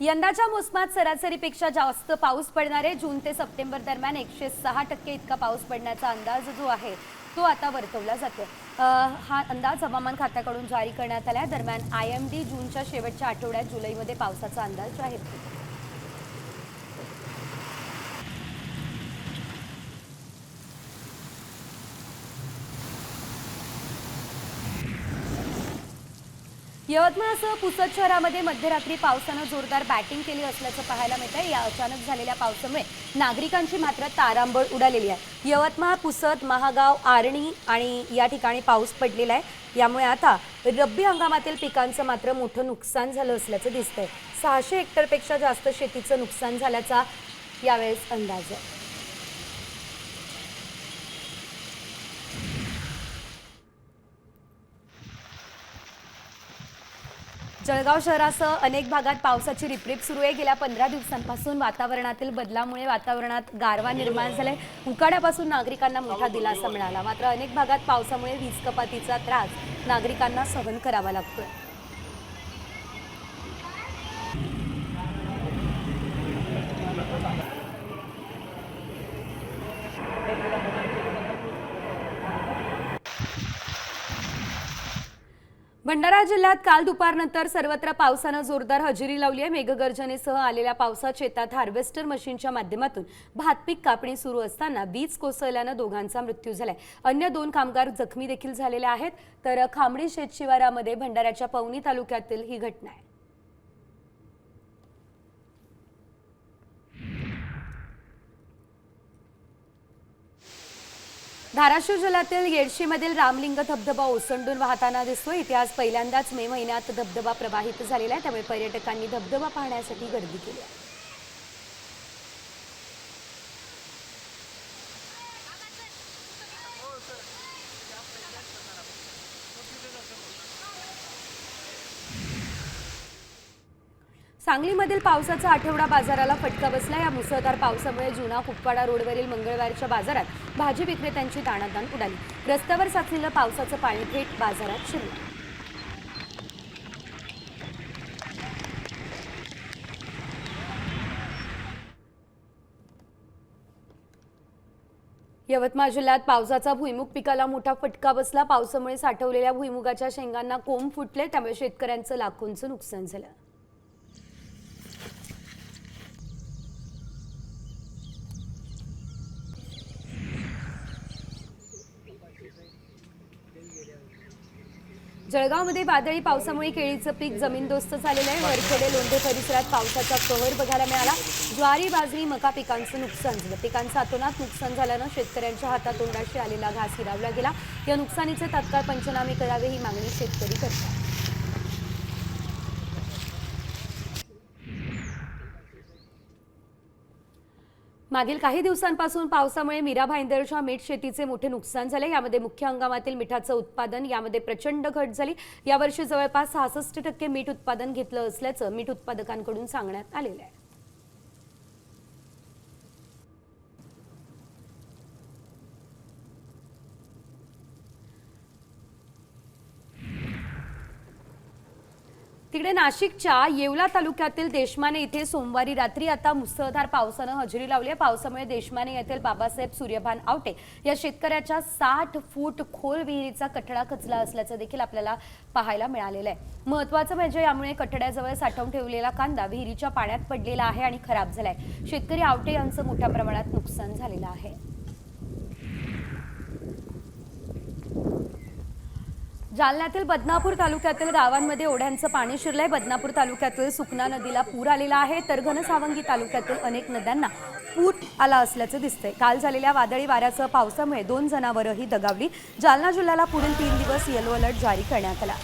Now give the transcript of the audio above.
यंदाच्या मोसमात सरासरीपेक्षा जास्त पाऊस पडणार आहे. जून ते सप्टेंबर दरम्यान एकशे सहा टक्के इतका पाऊस पडण्याचा अंदाज जो आहे तो आता वर्तवला जातो हा अंदाज हवामान खात्याकडून जारी करण्यात आला आहे दरम्यान आय एम डी जूनच्या शेवटच्या आठवड्यात जुलैमध्ये पावसाचा अंदाज जाहीर केला यवतमाळसह पुसद शहरामध्ये मध्यरात्री पावसानं जोरदार बॅटिंग केली असल्याचं पाहायला मिळतं आहे या अचानक झालेल्या पावसामुळे नागरिकांची मात्र तारांबळ उडालेली आहे. यवतमाळ पुसद महागाव आर्णी आणि या ठिकाणी पाऊस पडलेला आहे. यामुळे आता रब्बी हंगामातील पिकांचं मात्र मोठं नुकसान झालं असल्याचं दिसतंय. सहाशे हेक्टरपेक्षा जास्त शेतीचं नुकसान झाल्याचा यावेळेस अंदाज आहे. जळगाव शहरासह अनेक भागात पावसाची रिपरिप सुरू आहे. गेल्या पंधरा दिवसांपासून वातावरणातील बदलामुळे वातावरणात गारवा निर्माण झालाय. उकाड्यापासून नागरिकांना मोठा दिलासा मिळाला. मात्र अनेक भागात पावसामुळे वीज कपातीचा त्रास नागरिकांना सहन करावा लागतोय. भंडारा जिल्ह्यात काल दुपारनंतर सर्वत्र पावसानं जोरदार हजेरी लावली आहे. मेघगर्जनेसह आलेल्या पावसात शेतात हार्वेस्टर मशीनच्या माध्यमातून भातपीक कापणी सुरू असताना वीज कोसळल्यानं दोघांचा मृत्यू झालाय. अन्य दोन कामगार जखमी देखील झालेले आहेत. तर खांबडी शेतशिवारामध्ये भंडाऱ्याच्या पवनी तालुक्यातील ही घटना आहे. धाराशिव जिल्ह्यातील येडशीमधील रामलिंग धबधबा ओसंडून वाहताना दिसतो इतिहास पहिल्यांदाच मे महिन्यात धबधबा प्रवाहित झालेला आहे. त्यामुळे पर्यटकांनी धबधबा पाहण्यासाठी गर्दी केली आहे. सांगलीमधील पावसाचा आठवडा बाजाराला फटका बसला. या मुसळधार पावसामुळे जुना कुपवाडा रोडवरील मंगळवारच्या बाजारात भाजी विक्रेत्यांची दाणादाण उडाली. रस्त्यावर साचलेलं पावसाचं पाणी थेट बाजारात शिरलं. यवतमाळ जिल्ह्यात पावसाचा भुईमुग पिकाला मोठा फटका बसला. पावसामुळे साठवलेल्या भुईमुगाच्या शेंगांना कोंब फुटले. त्यामुळे शेतकऱ्यांचं लाखोंचं नुकसान झालं. जळगावमध्ये वादळी पावसामुळे केळीचं पीक जमीनदोस्त झालेलं आहे. वरखेडे लोंढे परिसरात पावसाचा कहर बघायला मिळाला. ज्वारी बाजरी मका पिकांचं नुकसान झालं. पिकांचं अतोनात नुकसान झाल्यानं शेतकऱ्यांच्या हातातोंडाशी आलेला घास हिरावला गेला. या नुकसानीचे तात्काळ पंचनामे करावे ही मागणी शेतकरी करतात. मागील काही दिवसांपासून पावसामुळे मीरा भाईंदरच्या मीठ शेतीचे मोठे नुकसान झाले. यामध्ये मुख्य हंगामातील मिठाचं उत्पादन यामध्ये प्रचंड घट झाली. यावर्षी जवळपास सहासष्ट टक्के मीठ उत्पादन घेतलं असल्याचं मीठ उत्पादकांकडून सांगण्यात आलेलं आहे. तिकडे नाशिकच्या येवला तालुक्यातील देशमाने इथे सोमवारी रात्री आता मुसळधार पावसानं हजेरी लावली आहे. पावसामुळे देशमाने येथील बाबासाहेब सूर्यभान आवटे या शेतकऱ्याच्या साठ फूट खोल विहिरीचा कठडा खचला असल्याचं देखील आपल्याला पाहायला मिळालेलं आहे. महत्वाचं म्हणजे यामुळे कठड्याजवळ साठवून ठेवलेला कांदा विहिरीच्या पाण्यात पडलेला आहे आणि खराब झालाय. शेतकरी आवटे यांचं मोठ्या प्रमाणात नुकसान झालेलं आहे. जालन्यातील बदनापूर तालुक्यातील गावांमध्ये ओढ्यांचं पाणी शिरलंय. बदनापूर तालुक्यातील सुकना नदीला पूर आलेला आहे. तर घनसावंगी तालुक्यातील अनेक नद्यांना पूर आला असल्याचं दिसतंय. काल झालेल्या वादळी वाऱ्यासह पावसामुळे दोन जनावरंही दगावली. जालना जिल्ह्याला पुढील तीन दिवस येलो अलर्ट जारी करण्यात आला.